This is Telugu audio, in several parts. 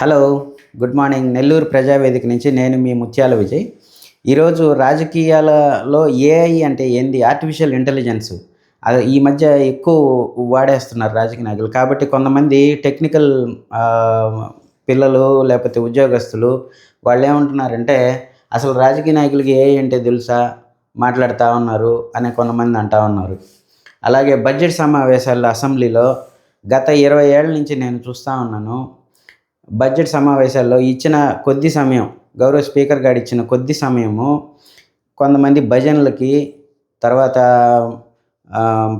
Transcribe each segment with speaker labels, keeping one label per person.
Speaker 1: Hello good morning Nellore Prajavedika నుంచి నేను మీ ముత్యాల విజయ్. ఈరోజు రాజకీయాలలో ఏఐ అంటే ఏంది? ఆర్టిఫిషియల్ ఇంటెలిజెన్స్ అది ఈ మధ్య ఎక్కువ వాడేస్తున్నారు రాజకీయ నాయకులు. కాబట్టి కొంతమంది టెక్నికల్ పిల్లలు లేకపోతే ఉద్యోగస్తులు వాళ్ళు ఏమంటున్నారంటే అసలు రాజకీయ నాయకులకి ఏఐ అంటే తెలుసా? మాట్లాడుతూ ఉన్నారు అనే కొంతమంది అంటూ ఉన్నారు. అలాగే బడ్జెట్ సమావేశాల్లో అసెంబ్లీలో గత ఇరవై ఏళ్ళ నుంచి నేను చూస్తూ ఉన్నాను. బడ్జెట్ సమావేశాల్లో ఇచ్చిన కొద్ది సమయం గౌరవ స్పీకర్ గారు ఇచ్చిన కొద్ది సమయము కొంతమంది భజనలకి తర్వాత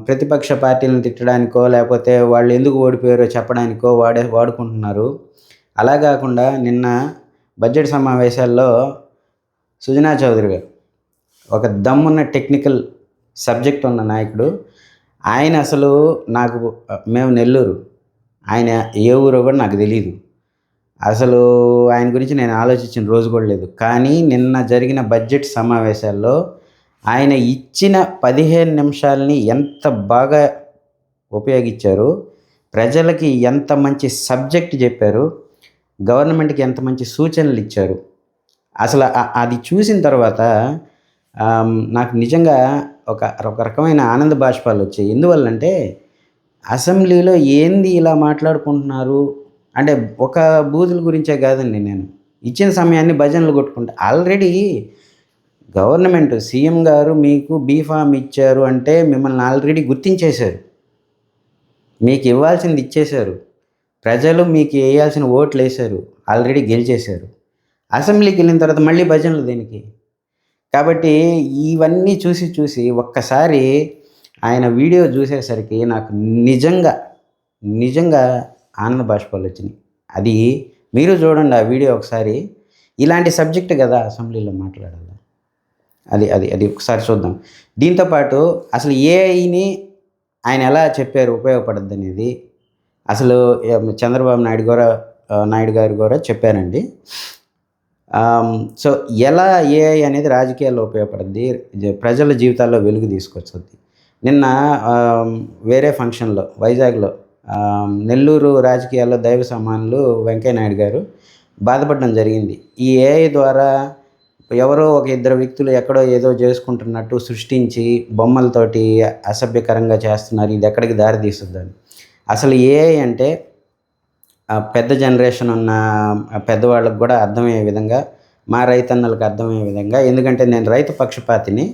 Speaker 1: ప్రతిపక్ష పార్టీలను తిట్టడానికో లేకపోతే వాళ్ళు ఎందుకు ఓడిపోయారో చెప్పడానికో వాడే వాడుకుంటున్నారు. అలా కాకుండా నిన్న బడ్జెట్ సమావేశాల్లో సుజనా చౌదరి గారు ఒక దమ్మున్న టెక్నికల్ సబ్జెక్ట్ ఉన్న నాయకుడు. ఆయన అసలు నాకు మేము నెల్లూరు ఆయన ఏ ఊరో కూడా నాకు తెలియదు అసలు ఆయన గురించి నేను ఆలోచించిన రోజు కూడా లేదు. కానీ నిన్న జరిగిన బడ్జెట్ సమావేశాల్లో ఆయన ఇచ్చిన పదిహేను నిమిషాలని ఎంత బాగా ఉపయోగించారు ప్రజలకి ఎంత మంచి సబ్జెక్ట్ చెప్పారు గవర్నమెంట్కి ఎంత మంచి సూచనలు ఇచ్చారు. అసలు అది చూసిన తర్వాత నాకు నిజంగా ఒక ఒక రకమైన ఆనంద బాష్పాలు వచ్చాయి. ఎందువల్లంటే అసెంబ్లీలో ఏంది ఇలా మాట్లాడుకుంటున్నారు? అంటే ఒక బూతుల గురించే కాదండి నేను. ఇచ్చిన సమయాన్ని భజనలు కొట్టుకుంటా. ఆల్రెడీ గవర్నమెంట్ సీఎం గారు మీకు బీఫామ్ ఇచ్చారు అంటే మిమ్మల్ని ఆల్రెడీ గుర్తించేశారు. మీకు ఇవ్వాల్సింది ఇచ్చేశారు. ప్రజలు మీకు వేయాల్సిన ఓట్లు వేశారు. ఆల్రెడీ గెలిచేశారు. అసెంబ్లీకి వెళ్ళిన తర్వాత మళ్ళీ భజనలు దీనికి? కాబట్టి ఇవన్నీ చూసి చూసి ఒక్కసారి ఆయన వీడియో చూసేసరికి నాకు నిజంగా నిజంగా ఆనంద బాష్పాలు వచ్చినాయి. అది మీరు చూడండి ఆ వీడియో ఒకసారి. ఇలాంటి సబ్జెక్ట్ కదా అసెంబ్లీలో మాట్లాడాలి. అది అది అది ఒకసారి చూద్దాం. దీంతోపాటు అసలు ఏఐని ఆయన ఎలా చెప్పారు ఉపయోగపడద్దు అనేది అసలు చంద్రబాబు నాయుడు గారు నాయుడు గారు కూడా చెప్పారండి. సో ఎలా ఏఐ అనేది రాజకీయాల్లో ఉపయోగపడుద్ది? ప్రజల జీవితాల్లో వెలుగు తీసుకొచ్చుద్ది నిన్న వేరే ఫంక్షన్లో వైజాగ్లో నెల్లూరు రాజకీయాల్లో దైవ సమానులు వెంకయ్య నాయుడు గారు బాధపడడం జరిగింది. ఈ ఏఐ ద్వారా ఎవరో ఒక ఇద్దరు వ్యక్తులు ఎక్కడో ఏదో చేసుకుంటున్నట్టు సృష్టించి బొమ్మలతోటి అసభ్యకరంగా చేస్తున్నారు. ఇది ఎక్కడికి దారి తీస్తుందని. అసలు ఏఐ అంటే పెద్ద జనరేషన్ ఉన్న పెద్దవాళ్ళకు కూడా అర్థమయ్యే విధంగా మా రైతన్నలకు అర్థమయ్యే విధంగా ఎందుకంటే నేను రైతు పక్షపాతిని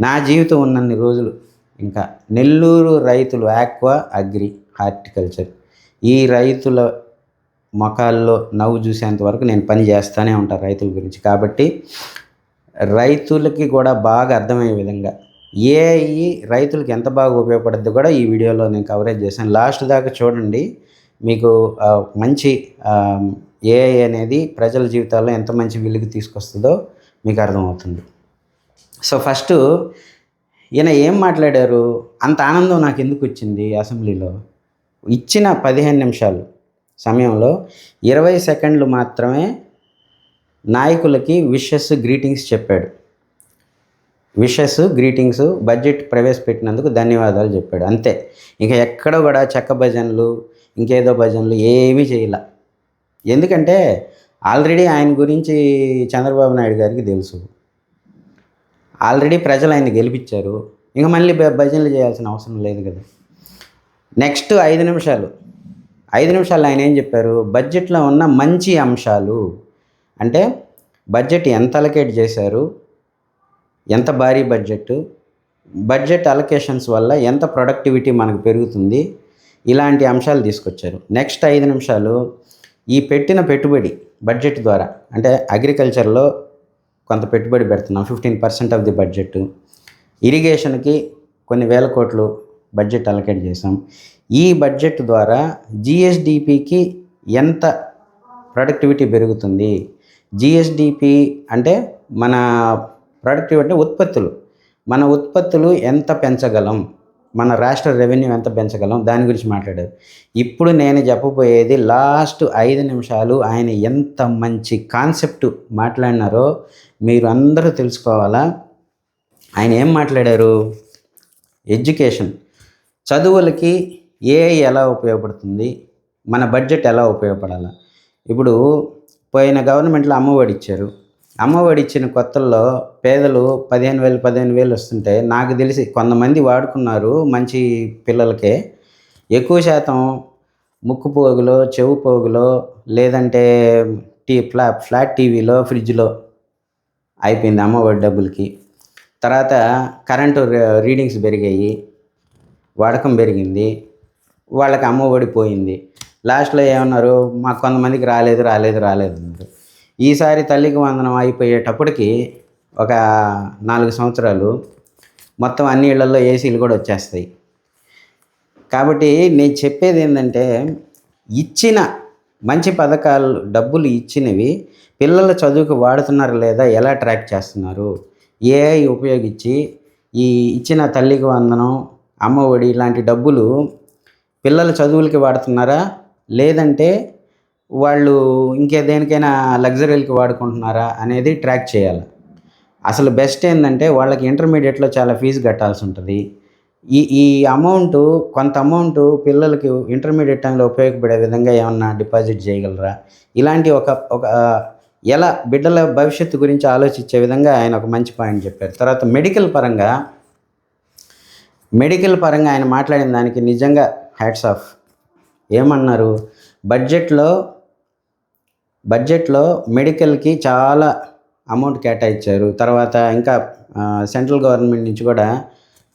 Speaker 1: నా జీవితం ఉన్నన్ని రోజులు ఇంకా నెల్లూరు రైతులు ఆక్వా అగ్రి హార్టికల్చర్. ఈ రైతుల మొఖాల్లో నవ్వు చూసేంత వరకు నేను పని చేస్తూనే ఉంటాను రైతుల గురించి. కాబట్టి రైతులకి కూడా బాగా అర్థమయ్యే విధంగా ఏఐ రైతులకి ఎంత బాగా ఉపయోగపడుద్ది కూడా ఈ వీడియోలో నేను కవరేజ్ చేశాను. లాస్ట్ దాకా చూడండి. మీకు మంచి ఏఐ అనేది ప్రజల జీవితాల్లో ఎంత మంచి వెలుగు తీసుకొస్తుందో మీకు అర్థమవుతుంది. సో ఫస్ట్ ఈయన ఏం మాట్లాడారు? అంత ఆనందం నాకు ఎందుకు వచ్చింది అసెంబ్లీలో? ఇచ్చిన పదిహేను నిమిషాలు సమయంలో ఇరవై సెకండ్లు మాత్రమే నాయకులకి విషెస్ గ్రీటింగ్స్ చెప్పాడు. విషెస్ గ్రీటింగ్స్ బడ్జెట్ ప్రవేశపెట్టినందుకు ధన్యవాదాలు చెప్పాడు. అంతే. ఇంకా ఎక్కడ కూడా చెక్క భజనలు ఇంకేదో భజనలు ఏమీ చేయాల. ఎందుకంటే ఆల్రెడీ ఆయన గురించి చంద్రబాబు నాయుడు గారికి తెలుసు. ఆల్రెడీ ప్రజలు ఆయన గెలిపించారు. ఇంకా మళ్ళీ భ- భజనలు చేయాల్సిన అవసరం లేదు కదా. నెక్స్ట్ ఐదు నిమిషాలు. ఐదు నిమిషాలు ఆయన ఏం చెప్పారు? బడ్జెట్లో ఉన్న మంచి అంశాలు. అంటే బడ్జెట్ ఎంత అలకేట్ చేశారు? ఎంత భారీ బడ్జెట్ బడ్జెట్ అలొకేషన్స్ వల్ల ఎంత ప్రొడక్టివిటీ మనకు పెరుగుతుంది? ఇలాంటి అంశాలు తీసుకొచ్చారు. నెక్స్ట్ ఐదు నిమిషాలు. ఈ పెట్టిన పెట్టుబడి బడ్జెట్ ద్వారా అంటే అగ్రికల్చర్లో కొంత పెట్టుబడి పెడుతున్నాం fifteen percent of the budget ఇరిగేషన్కి కొన్ని వేల కోట్లు బడ్జెట్ అలకేట్ చేసాం ఈ బడ్జెట్ ద్వారా జిఎస్డిపికి ఎంత ప్రొడక్టివిటీ పెరుగుతుంది? జిఎస్డిపి అంటే మన ప్రొడక్టివిటీ అంటే ఉత్పత్తులు. మన ఉత్పత్తులు ఎంత పెంచగలం? మన రాష్ట్ర రెవెన్యూ ఎంత పెంచగలం? దాని గురించి మాట్లాడారు. ఇప్పుడు నేను చెప్పబోయేది లాస్ట్ ఐదు నిమిషాలు ఆయన ఎంత మంచి కాన్సెప్ట్ మాట్లాడినారో మీరు అందరూ తెలుసుకోవాలా? ఆయన ఏం మాట్లాడారు? ఎడ్యుకేషన్. చదువులకి ఏఐ ఎలా ఉపయోగపడుతుంది? మన బడ్జెట్ ఎలా ఉపయోగపడాలా? ఇప్పుడు పోయిన గవర్నమెంట్లో అమ్మఒడి ఇచ్చారు. అమ్మఒడి ఇచ్చిన కొత్తల్లో పేదలు పదిహేను వేలు పదిహేను వేలు వస్తుంటే నాకు తెలిసి కొంతమంది వాడుకున్నారు మంచి పిల్లలకే. ఎక్కువ శాతం ముక్కు పోగులో చెవు పోగులో లేదంటే టీ ఫ్లా ఫ్లాట్ టీవీలో ఫ్రిడ్జ్లో అయిపోయింది అమ్మఒడి డబ్బులకి. తర్వాత కరెంటు రీ- రీడింగ్స్ పెరిగాయి వాడకం పెరిగింది వాళ్ళకి అమ్మ ఓడిపోయింది లాస్ట్లో ఏమన్నారు మాకు కొంతమందికి రాలేదు రాలేదు రాలేదు అన్నారు. ఈసారి తల్లికి వందనం అయిపోయేటప్పటికి ఒక నాలుగు సంవత్సరాలు మొత్తం అన్ని ఇళ్ళలో ఏసీలు కూడా వచ్చేస్తాయి. కాబట్టి నేను చెప్పేది ఏంటంటే ఇచ్చిన మంచి పథకాలు డబ్బులు ఇచ్చినవి పిల్లల చదువుకు వాడుతున్నారు లేదా ఎలా ట్రాక్ చేస్తున్నారు? ఏఐ ఉపయోగించి ఈ ఇచ్చిన తల్లికి వందనం అమ్మ ఒడి ఇలాంటి డబ్బులు పిల్లల చదువులకి వాడుతున్నారా? లేదంటే వాళ్ళు ఇంకే దేనికైనా లగ్జరీలకి వాడుకుంటున్నారా అనేది ట్రాక్ చేయాలి. అసలు బెస్ట్ ఏంటంటే వాళ్ళకి ఇంటర్మీడియట్లో చాలా ఫీజు కట్టాల్సి ఉంటుంది. ఈ ఈ అమౌంట్ కొంత అమౌంట్ పిల్లలకి ఇంటర్మీడియట్ టైంలో ఉపయోగపడే విధంగా ఏమన్నా డిపాజిట్ చేయగలరా? ఇలాంటి ఒక ఒక ఎలా బిడ్డల భవిష్యత్తు గురించి ఆలోచించే విధంగా ఆయన ఒక మంచి పాయింట్ చెప్పారు. తర్వాత మెడికల్ పరంగా మెడికల్ పరంగా ఆయన మాట్లాడిన దానికి నిజంగా హ్యాట్స్ ఆఫ్ ఏమన్నారు? బడ్జెట్లో బడ్జెట్లో మెడికల్కి చాలా అమౌంట్ కేటాయించారు. తర్వాత ఇంకా సెంట్రల్ గవర్నమెంట్ నుంచి కూడా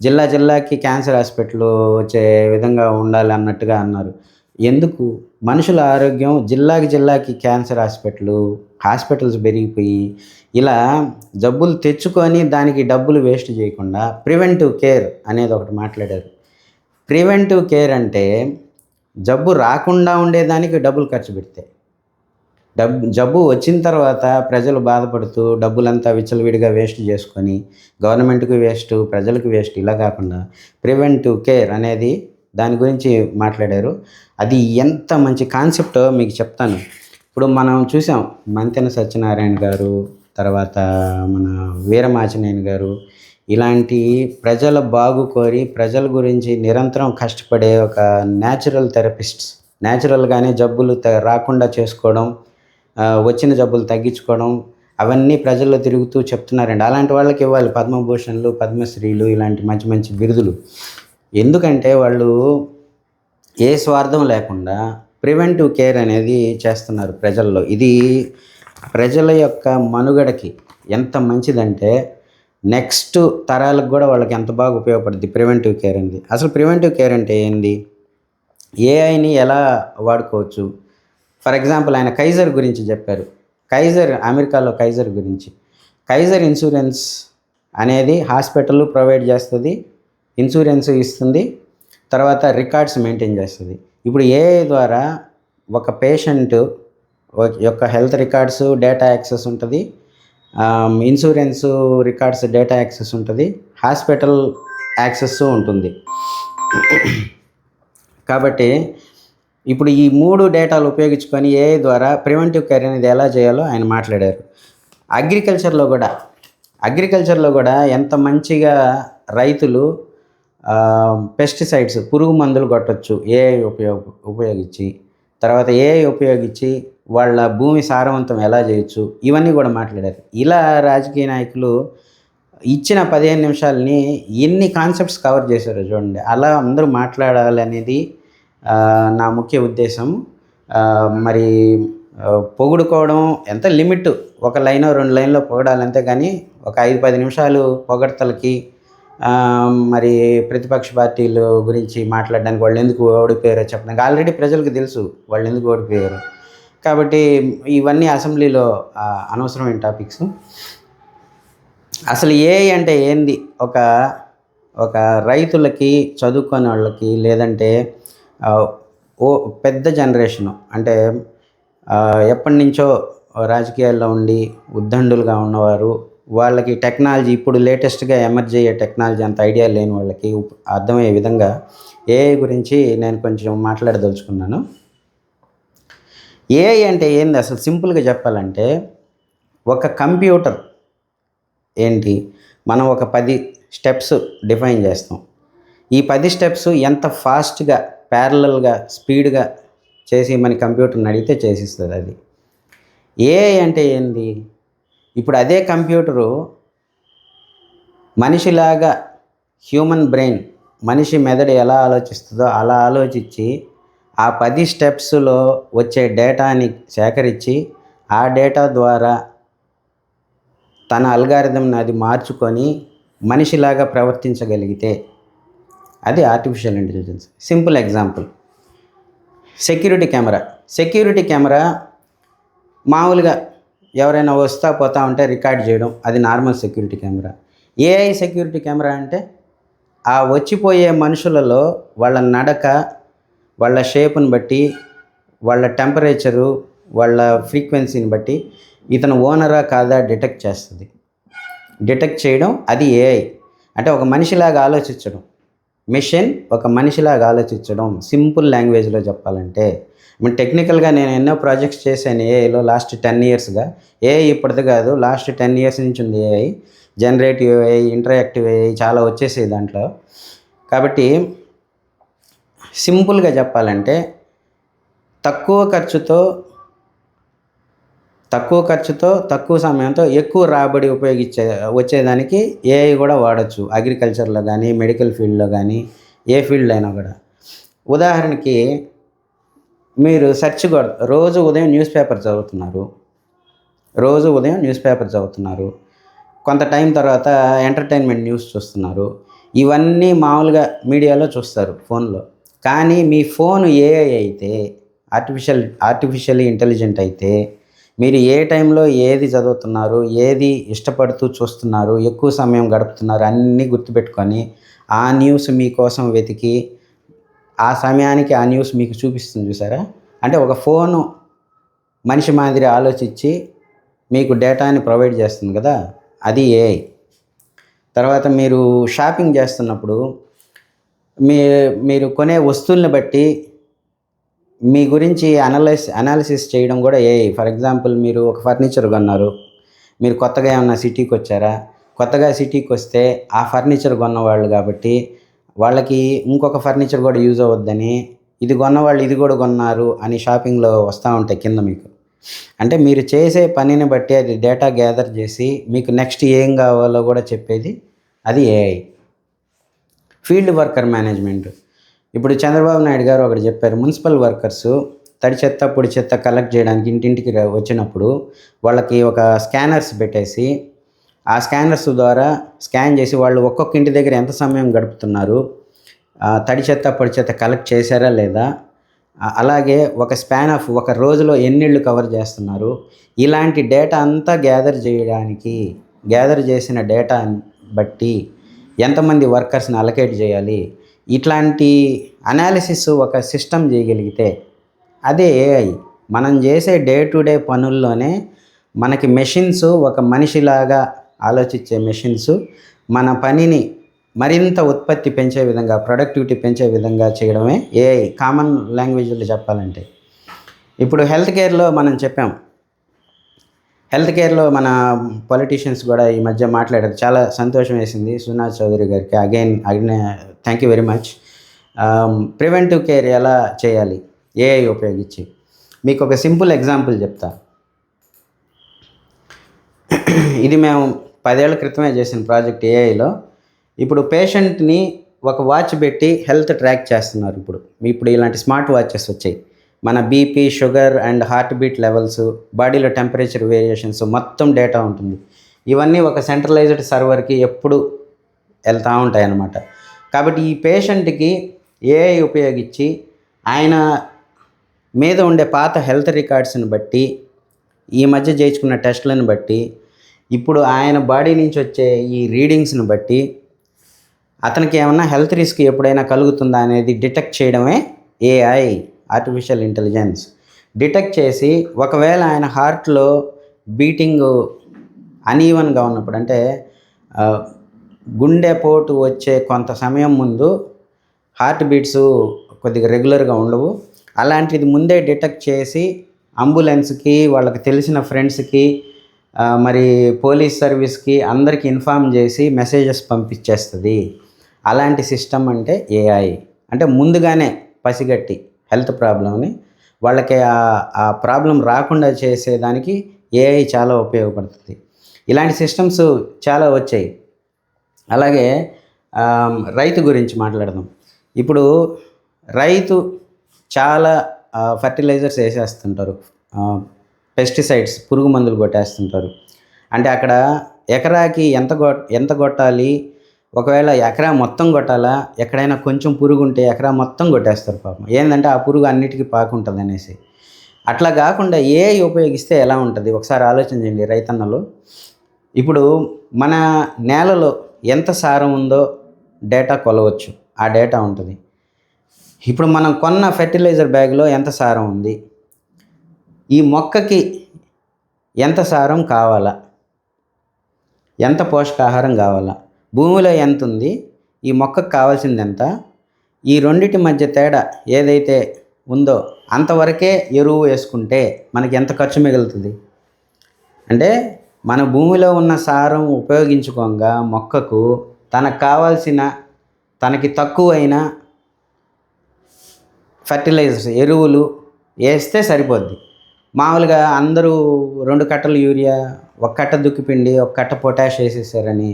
Speaker 1: జిల్లా జిల్లాకి క్యాన్సర్ హాస్పిటల్ వచ్చే విధంగా ఉండాలి అన్నట్టుగా అన్నారు. ఎందుకు? మనుషుల ఆరోగ్యం జిల్లాకి జిల్లాకి క్యాన్సర్ హాస్పిటల్ హాస్పిటల్స్ పెరిగిపోయి ఇలా జబ్బులు తెచ్చుకొని దానికి డబ్బులు వేస్ట్ చేయకుండా ప్రివెంటివ్ కేర్ అనేది ఒకటి మాట్లాడారు. ప్రివెంటివ్ కేర్ అంటే జబ్బు రాకుండా ఉండేదానికి డబ్బులు ఖర్చు పెడితే. డబ్బు జబ్బు వచ్చిన తర్వాత ప్రజలు బాధపడుతూ డబ్బులంతా విచ్చలవిడిగా వేస్ట్ చేసుకొని గవర్నమెంట్కి వేస్ట్ ప్రజలకు వేస్ట్ ఇలా కాకుండా ప్రివెంటివ్ కేర్ అనేది దాని గురించి మాట్లాడారు. అది ఎంత మంచి కాన్సెప్టో మీకు చెప్తాను. ఇప్పుడు మనం చూసాం మంతెన సత్యనారాయణ గారు తర్వాత మన వీరమాచినేని గారు ఇలాంటి ప్రజల బాగు కోరి ప్రజల గురించి నిరంతరం కష్టపడే ఒక న్యాచురల్ థెరపిస్ట్స్ న్యాచురల్గానే జబ్బులు రాకుండా చేసుకోవడం వచ్చిన జబ్బులు తగ్గించుకోవడం అవన్నీ ప్రజల్లో తిరుగుతూ చెప్తున్నారండి. అలాంటి వాళ్ళకి ఇవ్వాలి పద్మభూషణ్లు పద్మశ్రీలు ఇలాంటి మంచి మంచి బిరుదులు. ఎందుకంటే వాళ్ళు ఏ స్వార్థం లేకుండా ప్రివెంటివ్ కేర్ అనేది చేస్తున్నారు ప్రజల్లో. ఇది ప్రజల యొక్క మనుగడకి ఎంత మంచిదంటే నెక్స్ట్ తరాలకు కూడా వాళ్ళకి ఎంత బాగా ఉపయోగపడుద్ది ప్రివెంటివ్ కేర్ అనేది. అసలు ప్రివెంటివ్ కేర్ అంటే ఏంది? ఏఐని ఎలా వాడుకోవచ్చు? ఫర్ ఎగ్జాంపుల్ ఆయన కైజర్ గురించి చెప్పారు. కైజర్ అమెరికాలో కైజర్ గురించి. కైజర్ ఇన్సూరెన్స్ అనేది హాస్పిటల్ ప్రొవైడ్ చేస్తుంది ఇన్సూరెన్స్ ఇస్తుంది తర్వాత రికార్డ్స్ మెయింటైన్ చేస్తుంది. ఇప్పుడు ఏఐ ద్వారా ఒక పేషెంట్ యొక్క హెల్త్ రికార్డ్స్ డేటా యాక్సెస్ ఉంటుంది ఇన్సూరెన్స్ రికార్డ్స్ డేటా యాక్సెస్ ఉంటుంది హాస్పిటల్ యాక్సెస్ ఉంటుంది. కాబట్టి ఇప్పుడు ఈ మూడు డేటాలు ఉపయోగించుకొని ఏఐ ద్వారా ప్రివెంటివ్ కేర్ అనేది ఎలా చేయాలో ఆయన మాట్లాడారు. అగ్రికల్చర్లో కూడా అగ్రికల్చర్లో కూడా ఎంత మంచిగా రైతులు పెస్టిసైడ్స్ పురుగు మందులు కొట్టచ్చు ఏఐ ఉపయోగ ఉపయోగించి తర్వాత ఏఐ ఉపయోగించి వాళ్ళ భూమి సారవంతం ఎలా చేయొచ్చు ఇవన్నీ కూడా మాట్లాడారు. ఇలా రాజకీయ నాయకులు ఇచ్చిన పదిహేను నిమిషాలని ఎన్ని కాన్సెప్ట్స్ కవర్ చేశారో చూడండి. అలా అందరూ మాట్లాడాలి అనేది నా ముఖ్య ఉద్దేశం మరి పొగుడుకోవడం ఎంత లిమిట్? ఒక లైన్ రెండు లైన్లో పొగడాలి అంతే కానీ ఒక ఐదు పది నిమిషాలు పొగడతలకి మరి ప్రతిపక్ష పార్టీలు గురించి మాట్లాడడానికి వాళ్ళు ఎందుకు ఓడిపోయారో చెప్పడానికి ఆల్రెడీ ప్రజలకు తెలుసు వాళ్ళు ఎందుకు ఓడిపోయారు. కాబట్టి ఇవన్నీ అసెంబ్లీలో అనవసరమైన టాపిక్స్. అసలు ఏ అంటే ఏంది? ఒక ఒక రైతులకి చదువుకునే వాళ్ళకి లేదంటే ఓ పెద్ద జనరేషను. అంటే ఎప్పటి నుంచో రాజకీయాల్లో ఉండి ఉద్దండులుగా ఉన్నవారు వాళ్ళకి టెక్నాలజీ ఇప్పుడు లేటెస్ట్గా ఎమర్జ్ అయ్యే టెక్నాలజీ అంత ఐడియా లేని వాళ్ళకి అర్థమయ్యే విధంగా ఏఐ గురించి నేను కొంచెం మాట్లాడదలుచుకున్నాను. ఏఐ అంటే ఏంది? అసలు సింపుల్గా చెప్పాలంటే ఒక కంప్యూటర్ ఏంటి? మనం ఒక పది స్టెప్స్ డిఫైన్ చేస్తాం. ఈ పది స్టెప్స్ ఎంత ఫాస్ట్గా ప్యారలల్గా స్పీడ్గా చేసి మన కంప్యూటర్ని అడిగితే చేసిస్తుంది అది. ఏఐ అంటే ఏంది? ఇప్పుడు అదే కంప్యూటరు మనిషిలాగా హ్యూమన్ బ్రెయిన్ మనిషి మెదడు ఎలా ఆలోచిస్తుందో అలా ఆలోచించి ఆ పది స్టెప్స్లో వచ్చే డేటాని సేకరించి ఆ డేటా ద్వారా తన అల్గారిథంని అది మార్చుకొని మనిషిలాగా ప్రవర్తించగలిగితే అది artificial intelligence simple example security camera security camera మామూలుగా ఎవరైనా వస్తా పోతా ఉంటే రికార్డ్ చేయడం అది normal security camera AI security camera అంటే ఆ వచ్చిపోయే మనుషులలో వాళ్ళ నడక వాళ్ళ షేప్ని బట్టి వాళ్ళ టెంపరేచరు వాళ్ళ ఫ్రీక్వెన్సీని బట్టి ఇతను ఓనరా కాదా డిటెక్ట్ చేస్తుంది. డిటెక్ట్ చేయడం అది ఏఐ అంటే ఒక మనిషిలాగా ఆలోచించడం. మిషన్ ఒక మనిషిలాగా ఆలోచించడం సింపుల్ లాంగ్వేజ్లో చెప్పాలంటే. టెక్నికల్గా నేను ఎన్నో ప్రాజెక్ట్స్ చేశాను ఏఐలో లాస్ట్ టెన్ ఇయర్స్గా. ఏఐ ఇప్పటిది కాదు లాస్ట్ టెన్ ఇయర్స్ నుంచి ఉంది AI. Generative AI interactive AI చాలా వచ్చేసాయి దాంట్లో. కాబట్టి సింపుల్గా చెప్పాలంటే తక్కువ ఖర్చుతో తక్కువ ఖర్చుతో తక్కువ సమయంతో ఎక్కువ రాబడి ఉపయోగించే వచ్చేదానికి ఏఐ కూడా వాడచ్చు. అగ్రికల్చర్లో కానీ మెడికల్ ఫీల్డ్లో కానీ ఏ ఫీల్డ్ అయినా కూడా. ఉదాహరణకి మీరు సెర్చ్ కొడ రోజు ఉదయం న్యూస్ పేపర్ చదువుతున్నారు. రోజు ఉదయం న్యూస్ పేపర్ చదువుతున్నారు. కొంత టైం తర్వాత ఎంటర్టైన్మెంట్ న్యూస్ చూస్తున్నారు. ఇవన్నీ మామూలుగా మీడియాలో చూస్తారు ఫోన్లో. కానీ మీ ఫోన్ ఏఐ అయితే ఆర్టిఫిషియల్ ఆర్టిఫిషియల్లీ ఇంటెలిజెంట్ అయితే మీరు ఏ టైంలో ఏది చదువుతున్నారు ఏది ఇష్టపడుతూ చూస్తున్నారు ఎక్కువ సమయం గడుపుతున్నారు అన్నీ గుర్తుపెట్టుకొని ఆ న్యూస్ మీకోసం వెతికి ఆ సమయానికి ఆ న్యూస్ మీకు చూపిస్తుంది చూసారా? అంటే ఒక ఫోను మనిషి మాదిరి ఆలోచించి మీకు డేటాని ప్రొవైడ్ చేస్తుంది కదా? అది ఏఐ తర్వాత మీరు షాపింగ్ చేస్తున్నప్పుడు మీ మీరు కొనే వస్తువుల్ని బట్టి మీ గురించి అనలైస్ అనాలిసిస్ చేయడం కూడా ఏ ఫర్ ఎగ్జాంపుల్ మీరు ఒక ఫర్నిచర్ కొన్నారు. మీరు కొత్తగా ఏమన్నా సిటీకి వచ్చారా? కొత్తగా సిటీకి వస్తే ఆ ఫర్నిచర్ కొన్నవాళ్ళు కాబట్టి వాళ్ళకి ఇంకొక ఫర్నిచర్ కూడా యూజ్ అవ్వద్దని ఇది కొన్నవాళ్ళు ఇది కూడా కొన్నారు అని షాపింగ్లో వస్తూ ఉంటాయి కింద మీకు. అంటే మీరు చేసే పనిని బట్టి అది డేటా గ్యాదర్ చేసి మీకు నెక్స్ట్ ఏం కావాలో కూడా చెప్పేది అది ఏఐ ఫీల్డ్ వర్కర్ మేనేజ్మెంట్ ఇప్పుడు చంద్రబాబు నాయుడు గారు ఒకటి చెప్పారు మున్సిపల్ వర్కర్స్ తడి చెత్త పొడి చెత్త కలెక్ట్ చేయడానికి ఇంటింటికి వచ్చినప్పుడు వాళ్ళకి ఒక స్కానర్స్ పెట్టేసి ఆ స్కానర్స్ ద్వారా స్కాన్ చేసి వాళ్ళు ఒక్కొక్క ఇంటి దగ్గర ఎంత సమయం గడుపుతున్నారు తడి చెత్త పొడి చెత్త కలెక్ట్ చేశారా లేదా అలాగే ఒక స్పాన్ ఆఫ్ ఒక రోజులో ఎన్నిళ్ళు కవర్ చేస్తున్నారు ఇలాంటి డేటా అంతా గ్యాదర్ చేయడానికి గ్యాదర్ చేసిన డేటా బట్టి ఎంతమంది వర్కర్స్ని అలకేట్ చేయాలి ఇట్లాంటి అనాలిసిస్ ఒక సిస్టమ్ చేయగలిగితే అదే ఏఐ మనం చేసే డే టు డే పనుల్లోనే మనకి మెషిన్స్ ఒక మనిషిలాగా ఆలోచించే మెషిన్స్ మన పనిని మరింత ఉత్పత్తి పెంచే విధంగా ప్రొడక్టివిటీ పెంచే విధంగా చేయడమే ఏఐ కామన్ లాంగ్వేజ్లో చెప్పాలంటే. ఇప్పుడు హెల్త్ కేర్లో మనం చెప్పాం హెల్త్ కేర్లో మన పొలిటీషియన్స్ కూడా ఈ మధ్య మాట్లాడారు. చాలా సంతోషం వేసింది సునాథ్ చౌదరి గారికి. Again again thank you very much preventive care ఎలా చేయాలి? ఏఐ ఉపయోగించి. మీకు ఒక సింపుల్ ఎగ్జాంపుల్ చెప్తా. ఇది మేము పదేళ్ళ క్రితమే చేసిన ప్రాజెక్ట్ ఏఐలో ఇప్పుడు పేషెంట్ని ఒక వాచ్ పెట్టి హెల్త్ ట్రాక్ చేస్తున్నారు ఇప్పుడు. ఇప్పుడు ఇలాంటి స్మార్ట్ వాచెస్ వచ్చాయి. మన BP sugar and heart beat levels బాడీలో టెంపరేచర్ వేరియేషన్స్ మొత్తం డేటా ఉంటుంది. ఇవన్నీ ఒక సెంట్రలైజ్డ్ సర్వర్కి ఎప్పుడు వెళ్తూ ఉంటాయి అన్నమాట కాబట్టి ఈ పేషెంట్కి ఏఐ ఉపయోగించి ఆయన మీద ఉండే పాత హెల్త్ రికార్డ్స్ని బట్టి ఈ మధ్య చేయించుకున్న టెస్ట్లను బట్టి ఇప్పుడు ఆయన బాడీ నుంచి వచ్చే ఈ రీడింగ్స్ని బట్టి అతనికి ఏమన్నా హెల్త్ రిస్క్ ఎప్పుడైనా కలుగుతుందా అనేది డిటెక్ట్ చేయడమే ఏఐ ఆర్టిఫిషియల్ ఇంటెలిజెన్స్ డిటెక్ట్ చేసి ఒకవేళ ఆయన హార్ట్లో బీటింగ్ అన్ఈవన్గా ఉన్నప్పుడు అంటే గుండెపోటు వచ్చే కొంత సమయం ముందు హార్ట్ బీట్స్ కొద్దిగా రెగ్యులర్గా ఉండవు. అలాంటిది ముందే డిటెక్ట్ చేసి అంబులెన్స్కి వాళ్ళకి తెలిసిన ఫ్రెండ్స్కి మరి పోలీస్ సర్వీస్కి అందరికీ ఇన్ఫామ్ చేసి మెసేజెస్ పంపించేస్తుంది. అలాంటి సిస్టమ్ అంటే ఏఐ అంటే ముందుగానే పసిగట్టి హెల్త్ ప్రాబ్లమ్ని వాళ్ళకి ఆ ఆ ప్రాబ్లం రాకుండా చేసేదానికి ఏఐ చాలా ఉపయోగపడుతుంది. ఇలాంటి సిస్టమ్స్ చాలా వచ్చాయి. అలాగే రైతు గురించి మాట్లాడదాం. ఇప్పుడు రైతు చాలా ఫర్టిలైజర్స్ వేసేస్తుంటారు. పెస్టిసైడ్స్ పురుగు మందులు కొట్టేస్తుంటారు. అంటే అక్కడ ఎకరాకి ఎంత కొ ఎంత కొట్టాలి? ఒకవేళ ఎకరా మొత్తం కొట్టాలా? ఎక్కడైనా కొంచెం పురుగు ఉంటే ఎకరా మొత్తం కొట్టేస్తారు పాపం. ఏంటంటే ఆ పురుగు అన్నిటికీ పాకుంటుంది అనేసి. అట్లా కాకుండా ఏ ఉపయోగిస్తే ఎలా ఉంటుంది? ఒకసారి ఆలోచించండి రైతన్నలు. ఇప్పుడు మన నేలలో ఎంత సారం ఉందో డేటా కొలవచ్చు. ఆ డేటా ఉంటుంది. ఇప్పుడు మనం కొన్న ఫెర్టిలైజర్ బ్యాగ్లో ఎంత సారం ఉంది? ఈ మొక్కకి ఎంత సారం కావాలా? ఎంత పోషకాహారం కావాలా? భూమిలో ఎంత ఉంది ఈ మొక్కకు కావాల్సింది ఎంత ఈ రెండిటి మధ్య తేడా ఏదైతే ఉందో అంతవరకే ఎరువు వేసుకుంటే మనకి ఎంత ఖర్చు మిగులుతుంది? అంటే మన భూమిలో ఉన్న సారం ఉపయోగించుకోగా మొక్కకు తనకు కావాల్సిన తనకి తక్కువైన ఫర్టిలైజర్స్ ఎరువులు వేస్తే సరిపోద్ది. మామూలుగా అందరూ రెండు కట్టలు యూరియా ఒక కట్ట దుక్కిపిండి ఒక కట్ట పొటాష్ వేసేసారని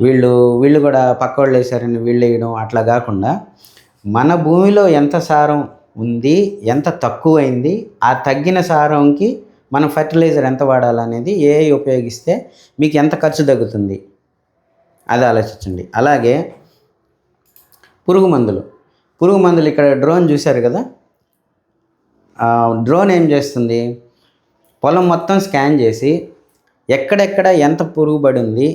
Speaker 1: వీళ్ళు వీళ్ళు కూడా పక్క వాళ్ళు వేసారని వీళ్ళు వేయడం అట్లా కాకుండా మన భూమిలో ఎంత సారం ఉంది ఎంత తక్కువైంది ఆ తగ్గిన సారంకి మనం ఫర్టిలైజర్ ఎంత వాడాలనేది ఏ ఉపయోగిస్తే మీకు ఎంత ఖర్చు తగ్గుతుంది? అది ఆలోచించండి. అలాగే పురుగు మందులు. పురుగు మందులు ఇక్కడ డ్రోన్ చూశారు కదా? డ్రోన్ ఏం చేస్తుంది? పొలం మొత్తం స్కాన్ చేసి ఎక్కడెక్కడ ఎంత పురుగు పడి ఉంది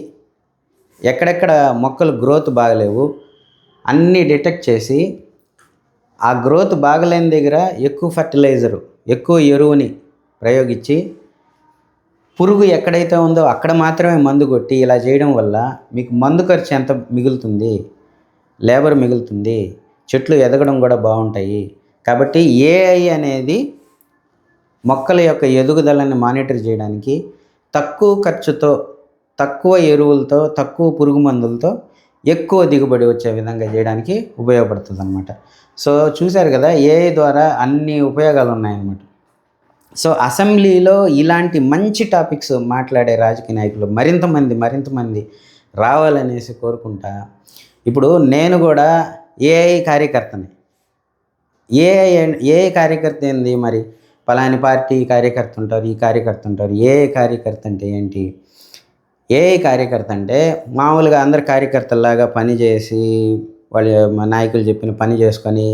Speaker 1: ఎక్కడెక్కడ మొక్కలు గ్రోత్ బాగలేవు అన్నీ డిటెక్ట్ చేసి ఆ గ్రోత్ బాగలేని దగ్గర ఎక్కువ ఫర్టిలైజరు ఎక్కువ ఎరువుని ప్రయోగించి పురుగు ఎక్కడైతే ఉందో అక్కడ మాత్రమే మందు కొట్టి ఇలా చేయడం వల్ల మీకు మందు ఖర్చు ఎంత మిగులుతుంది లేబర్ మిగులుతుంది చెట్లు ఎదగడం కూడా బాగుంటాయి. కాబట్టి ఏఐ అనేది మొక్కల యొక్క ఎదుగుదలని మానిటర్ చేయడానికి తక్కువ ఖర్చుతో తక్కువ ఎరువులతో తక్కువ పురుగు మందులతో ఎక్కువ దిగుబడి వచ్చే విధంగా చేయడానికి ఉపయోగపడుతుంది అనమాట సో చూశారు కదా ఏఐ ద్వారా అన్ని ఉపయోగాలు ఉన్నాయన్నమాట సో అసెంబ్లీలో ఇలాంటి మంచి టాపిక్స్ మాట్లాడే రాజకీయ నాయకులు మరింత మంది మరింత మంది రావాలనేసి కోరుకుంటా. ఇప్పుడు నేను కూడా ఏఐ కార్యకర్తని. ఏఐ ఏఐ కార్యకర్త ఏంది మరి? పలాని పార్టీ కార్యకర్త ఉంటారు ఈ కార్యకర్త ఉంటారు ఏ కార్యకర్త అంటే ఏంటి? ఏ కార్యకర్త అంటే మామూలుగా అందరు కార్యకర్తల్లాగా పనిచేసి వాళ్ళ నాయకులు చెప్పిన పని చేసుకొని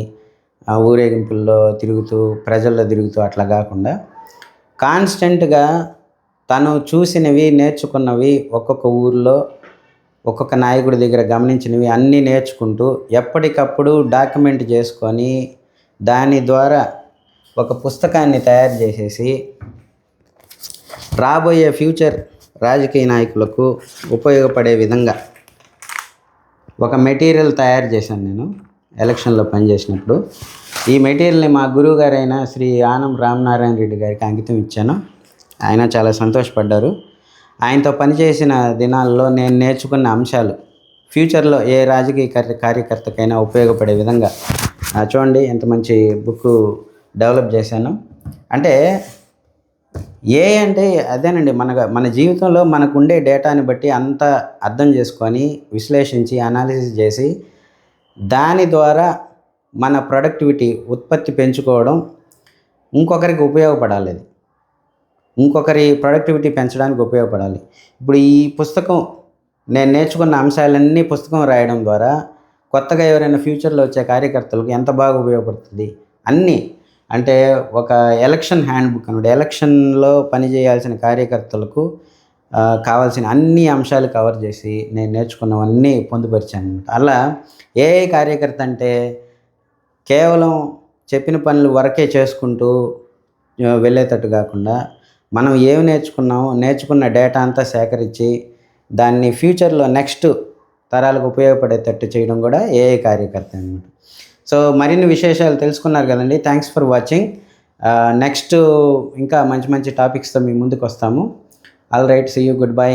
Speaker 1: ఊరేగింపుల్లో తిరుగుతూ ప్రజల్లో తిరుగుతూ అట్లా కాకుండా కాన్స్టెంట్గా తను చూసినవి నేర్చుకున్నవి ఒక్కొక్క ఊర్లో ఒక్కొక్క నాయకుడి దగ్గర గమనించినవి అన్నీ నేర్చుకుంటూ ఎప్పటికప్పుడు డాక్యుమెంట్ చేసుకొని దాని ద్వారా ఒక పుస్తకాన్ని తయారు చేసేసి రాబోయే ఫ్యూచర్ రాజకీయ నాయకులకు ఉపయోగపడే విధంగా ఒక మెటీరియల్ తయారు చేశాను నేను ఎలక్షన్లో పనిచేసినప్పుడు. ఈ మెటీరియల్ని మా గురువు గారైన శ్రీ ఆనం రామనారాయణ రెడ్డి గారికి అంకితం ఇచ్చాను. ఆయన చాలా సంతోషపడ్డారు. ఆయనతో పనిచేసిన దినాల్లో నేను నేర్చుకున్న అంశాలు ఫ్యూచర్లో ఏ రాజకీయ కార్య కార్యకర్తకైనా ఉపయోగపడే విధంగా. చూడండి ఎంత మంచి బుక్ డెవలప్ చేశాను. అంటే ఏ అంటే అదేనండి మన మన జీవితంలో మనకు ఉండే డేటాని బట్టి అంత అర్థం చేసుకొని విశ్లేషించి అనాలిసిస్ చేసి దాని ద్వారా మన ప్రొడక్టివిటీ ఉత్పత్తి పెంచుకోవడం ఇంకొకరికి ఉపయోగపడాలి అది. ఇంకొకరి ప్రొడక్టివిటీ పెంచడానికి ఉపయోగపడాలి. ఇప్పుడు ఈ పుస్తకం నేను నేర్చుకున్న అంశాలన్నీ పుస్తకం రాయడం ద్వారా కొత్తగా ఎవరైనా ఫ్యూచర్లో వచ్చే కార్యకర్తలకు ఎంత బాగా ఉపయోగపడుతుంది అన్నీ అంటే ఒక ఎలక్షన్ హ్యాండ్ బుక్ అనమాట. ఎలక్షన్లో పనిచేయాల్సిన కార్యకర్తలకు కావాల్సిన అన్ని అంశాలు కవర్ చేసి నేను నేర్చుకున్నవన్నీ పొందుపరిచాను అనమాట. అలా ఏ కార్యకర్త అంటే కేవలం చెప్పిన పనులు వరకే చేసుకుంటూ వెళ్ళేటట్టు కాకుండా మనం ఏమి నేర్చుకున్నామో నేర్చుకున్న డేటా అంతా సేకరించి దాన్ని ఫ్యూచర్లో నెక్స్ట్ తరాలకు ఉపయోగపడేటట్టు చేయడం కూడా ఏఐ కార్యకర్త అనమాట. సో మరిన్ని విశేషాలు తెలుసుకున్నారు కదండి. థ్యాంక్స్ ఫర్ వాచింగ్ నెక్స్ట్ ఇంకా మంచి మంచి టాపిక్స్తో మీ ముందుకు వస్తాము. All right see you goodbye